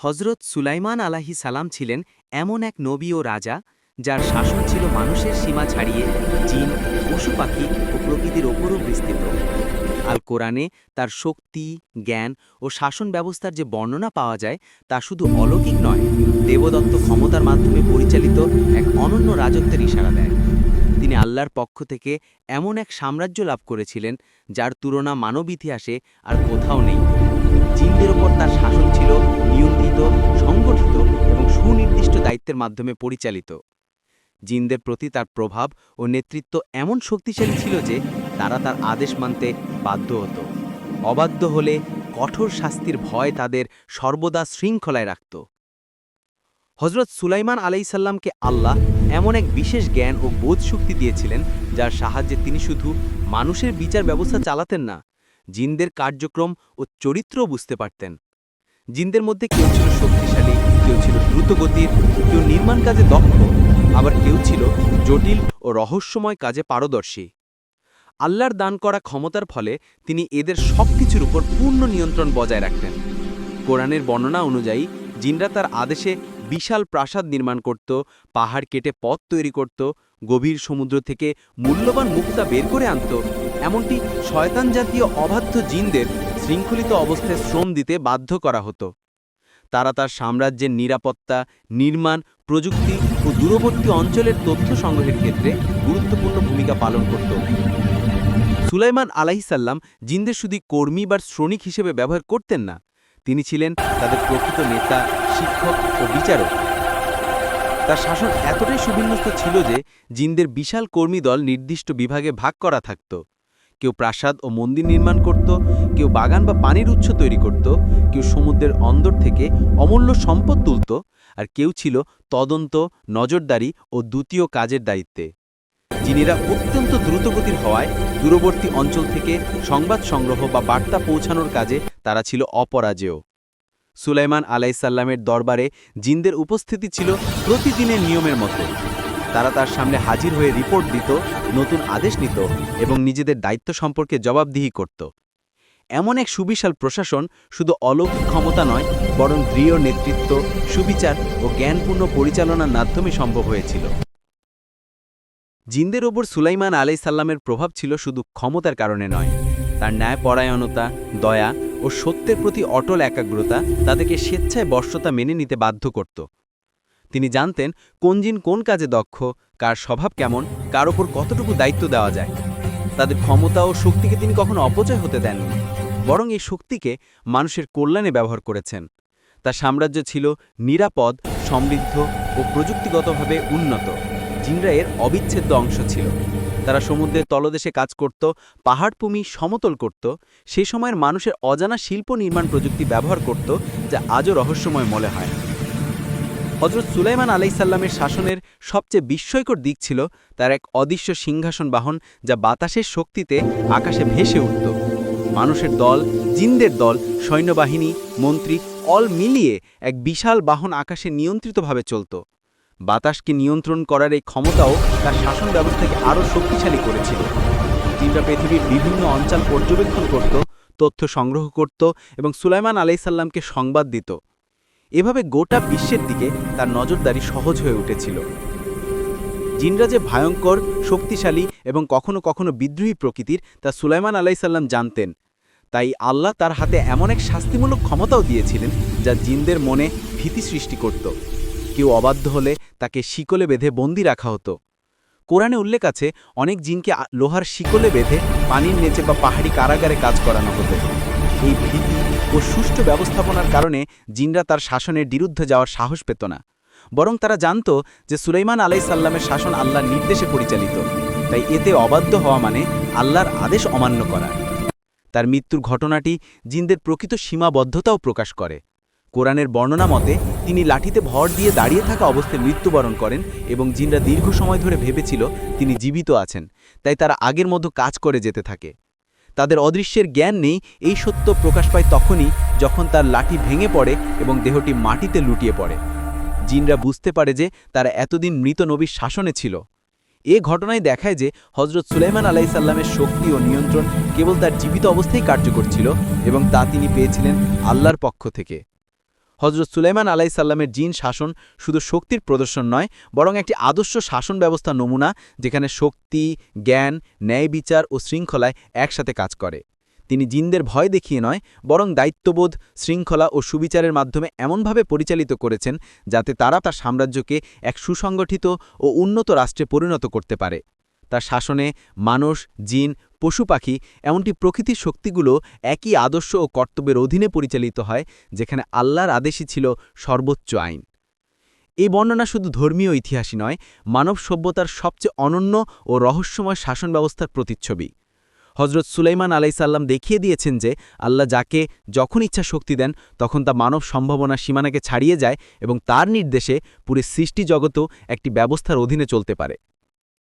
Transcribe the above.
হজরত সুলাইমান আলাহি সালাম ছিলেন এমন এক নবী ও রাজা, যার শাসন ছিল মানুষের সীমা ছাড়িয়ে জিন, পশু পাখি ও প্রকৃতির ওপরও বিস্তৃত। আল কোরআনে তার শক্তি, জ্ঞান ও শাসন ব্যবস্থার যে বর্ণনা পাওয়া যায়, তা শুধু অলৌকিক নয়, দেবদত্ত ক্ষমতার মাধ্যমে পরিচালিত এক অনন্য রাজত্বের ইশারা দেয়। তিনি আল্লাহর পক্ষ থেকে এমন এক সাম্রাজ্য লাভ করেছিলেন, যার তুলনা মানব ইতিহাসে আর কোথাও নেই। জিনদের ওপর তার শাসন ছিল নিয়ন্ত্রিত। সংগঠিত এবং সুনির্দিষ্ট দায়িত্বের মাধ্যমে পরিচালিত। জিনদের প্রতি তার প্রভাব ও নেতৃত্ব এমন শক্তিশালী ছিল যে তারা তার আদেশ মানতে বাধ্য হতো। অবাধ্য হলে কঠোর শাস্তির ভয় তাদের সর্বদা শৃঙ্খলায় রাখত। হজরত সুলাইমান আলাইসাল্লামকে আল্লাহ এমন এক বিশেষ জ্ঞান ও বোধ শক্তি দিয়েছিলেন, যার সাহায্যে তিনি শুধু মানুষের বিচার ব্যবস্থা চালাতেন না, জিনদের কার্যক্রম ও চরিত্রও বুঝতে পারতেন। জিনদের মধ্যে কেউ ছিল শক্তিশালী, কেউ ছিল দ্রুতগতির, কেউ নির্মাণ কাজে দক্ষ, আবার কেউ ছিল জটিল ও রহস্যময় কাজে পারদর্শী। আল্লাহর দান করা ক্ষমতার ফলে তিনি এদের সব কিছুর উপর পূর্ণ নিয়ন্ত্রণ বজায় রাখতেন। কোরআনের বর্ণনা অনুযায়ী, জিনরা তার আদেশে বিশাল প্রাসাদ নির্মাণ করত, পাহাড় কেটে পথ তৈরি করত, গভীর সমুদ্র থেকে মূল্যবান মুক্তা বের করে আনত এমনটি শয়তান জাতীয় অবাধ্য জিনদের শৃঙ্খলিত অবস্থায় শ্রম দিতে বাধ্য করা হতো। তারা তার সাম্রাজ্যের নিরাপত্তা, নির্মাণ, প্রযুক্তি ও দূরবর্তী অঞ্চলের তথ্য সংগ্রহের ক্ষেত্রে গুরুত্বপূর্ণ ভূমিকা পালন করত। সুলাইমান আলাহিসাল্লাম জিন্দের শুধু কর্মী বা শ্রমিক হিসেবে ব্যবহার করতেন না, তিনি ছিলেন তাদের প্রকৃত নেতা, শিক্ষক ও বিচারক। তার শাসন এতটাই সুবিন্যস্ত ছিল যে জিন্দের বিশাল কর্মী দল নির্দিষ্ট বিভাগে ভাগ করা থাকত। কেউ প্রাসাদ ও মন্দির নির্মাণ করত, কেউ বাগান বা পানির উৎস তৈরি করত, কেউ সমুদ্রের অন্দর থেকে অমূল্য সম্পদ তুলত, আর কেউ ছিল তদন্ত, নজরদারি ও দ্বিতীয় কাজের দায়িত্বে। জিনিরা অত্যন্ত দ্রুতগতির হওয়ায় দূরবর্তী অঞ্চল থেকে সংবাদ সংগ্রহ বা বার্তা পৌঁছানোর কাজে তারা ছিল অপরাজেয়। সুলাইমান আলাইসাল্লামের দরবারে জিনদের উপস্থিতি ছিল প্রতিদিনের নিয়মের মতো। তারা তার সামনে হাজির হয়ে রিপোর্ট দিত, নতুন আদেশ নিত এবং নিজেদের দায়িত্ব সম্পর্কে জবাবদিহি করত। এমন এক সুবিশাল প্রশাসন শুধু অলৌকিক ক্ষমতা নয়, বরং দৃঢ় নেতৃত্ব, সুবিচার ও জ্ঞানপূর্ণ পরিচালনার মাধ্যমে সম্ভব হয়েছিল। জিন্দের ওপর সুলাইমান আলাইসাল্লামের প্রভাব ছিল শুধু ক্ষমতার কারণে নয়। তার ন্যায়পরায়ণতা, দয়া ও সত্যের প্রতি অটল একাগ্রতা তাদেরকে স্বেচ্ছায় বর্ষতা মেনে নিতে বাধ্য করত। তিনি জানতেন কোন জিন কোন কাজে দক্ষ, কার স্বভাব কেমন, কার ওপর কতটুকু দায়িত্ব দেওয়া যায়। তাদের ক্ষমতা ও শক্তিকে তিনি কখনো অপচয় হতে দেননি, বরং এই শক্তিকে মানুষের কল্যাণে ব্যবহার করেছেন। তার সাম্রাজ্য ছিল নিরাপদ, সমৃদ্ধ ও প্রযুক্তিগতভাবে উন্নত। জিনরা এর অবিচ্ছেদ্য অংশ ছিল। তারা সমুদ্রের তলদেশে কাজ করত পাহাড়ভূমি সমতল করত সেই সময়ের মানুষের অজানা শিল্প নির্মাণ প্রযুক্তি ব্যবহার করত, যা আজও রহস্যময় মনে হয়। হজরত সুলাইমান আলাইসাল্লামের শাসনের সবচেয়ে বিস্ময়কর দিক ছিল তার এক অদৃশ্য সিংহাসন বাহন যা বাতাসের শক্তিতে আকাশে ভেসে উঠত। মানুষের দল, জিনদের দল, সৈন্যবাহিনী, মন্ত্রী অল মিলিয়ে এক বিশাল বাহন আকাশে নিয়ন্ত্রিতভাবে চলত। বাতাসকে নিয়ন্ত্রণ করার এই ক্ষমতাও তার শাসন ব্যবস্থাকে আরও শক্তিশালী করেছিল জিনরা পৃথিবীর বিভিন্ন অঞ্চল পর্যবেক্ষণ করত, তথ্য সংগ্রহ করত এবং সুলাইমান আলাইসাল্লামকে সংবাদ দিত। এভাবে গোটা বিশ্বের দিকে তার নজরদারি সহজ হয়ে উঠেছিল। জিনরা যে ভয়ঙ্কর, শক্তিশালী এবং কখনো কখনো বিদ্রোহী প্রকৃতির তা সুলাইমান আলাইসাল্লাম জানতেন। তাই আল্লাহ তার হাতে এমন এক শাস্তিমূলক ক্ষমতাও দিয়েছিলেন যা জিনদের মনে ভীতি সৃষ্টি করত। কেউ অবাধ্য হলে তাকে শিকলে বেঁধে বন্দি রাখা হতো। কোরআনে উল্লেখ আছে, অনেক জিনকে লোহার শিকলে বেঁধে পানির নিচে বা পাহাড়ি কারাগারে কাজ করানো হতো। এই ভীতি ও সুষ্ঠু ব্যবস্থাপনার কারণে জিনরা তার শাসনের বিরুদ্ধে যাওয়ার সাহস পেত না। বরং তারা জানত যে সুলাইমান আলাই সাল্লামের শাসন আল্লাহর নির্দেশে পরিচালিত। তাই এতে অবাধ্য হওয়া মানে আল্লাহর আদেশ অমান্য করা। তার মৃত্যুর ঘটনাটি জিনদের প্রকৃত সীমাবদ্ধতাও প্রকাশ করে। কোরআনের বর্ণনা মতে, তিনি লাঠিতে ভর দিয়ে দাঁড়িয়ে থাকা অবস্থায় মৃত্যুবরণ করেন এবং জিনরা দীর্ঘ সময় ধরে ভেবেছিল তিনি জীবিত আছেন। তাই তারা আগের মতো কাজ করে যেতে থাকে। তাদের অদৃশ্যের জ্ঞান নেই, এই সত্য প্রকাশ পায় তখনই যখন তার লাঠি ভেঙে পড়ে এবং দেহটি মাটিতে লুটিয়ে পড়ে। জিনরা বুঝতে পারে যে তারা এতদিন মৃত নবীর শাসনে ছিল। এ ঘটনায় দেখায় যে হজরত সুলাইমান আলাইসাল্লামের শক্তি ও নিয়ন্ত্রণ কেবল তার জীবিত অবস্থায় কার্যকর ছিল এবং তা তিনি পেয়েছিলেন আল্লাহর পক্ষ থেকে। হজরত সুলাইমান আলাইসাল্লামের জিন শাসন শুধু শক্তির প্রদর্শন নয়, বরং একটি আদর্শ শাসন ব্যবস্থা নমুনা যেখানে শক্তি, জ্ঞান, ন্যায় বিচার ও শৃঙ্খলায় একসাথে কাজ করে। তিনি জিনদের ভয় দেখিয়ে নয়, বরং দায়িত্ববোধ, শৃঙ্খলা ও সুবিচারের মাধ্যমে এমনভাবে পরিচালিত করেছেন যাতে তারা তার সাম্রাজ্যকে এক সুসংগঠিত ও উন্নত রাষ্ট্রে পরিণত করতে পারে। তার শাসনে মানুষ, জিন পশু পাখি এমনটি প্রকৃতির শক্তিগুলো একই আদর্শ ও কর্তব্যের অধীনে পরিচালিত হয়, যেখানে আল্লাহর আদেশই ছিল সর্বোচ্চ আইন। এই বর্ণনা শুধু ধর্মীয় ইতিহাসই নয়, মানব সভ্যতার সবচেয়ে অনন্য ও রহস্যময় শাসন ব্যবস্থার প্রতিচ্ছবি। হজরত সুলাইমান আলাইসাল্লাম দেখিয়ে দিয়েছেন যে, আল্লাহ যাকে যখন ইচ্ছা শক্তি দেন, তখন তা মানব সম্ভাবনা সীমানাকে ছাড়িয়ে যায় এবং তার নির্দেশে পুরো সৃষ্টি জগতও একটি ব্যবস্থার অধীনে চলতে পারে।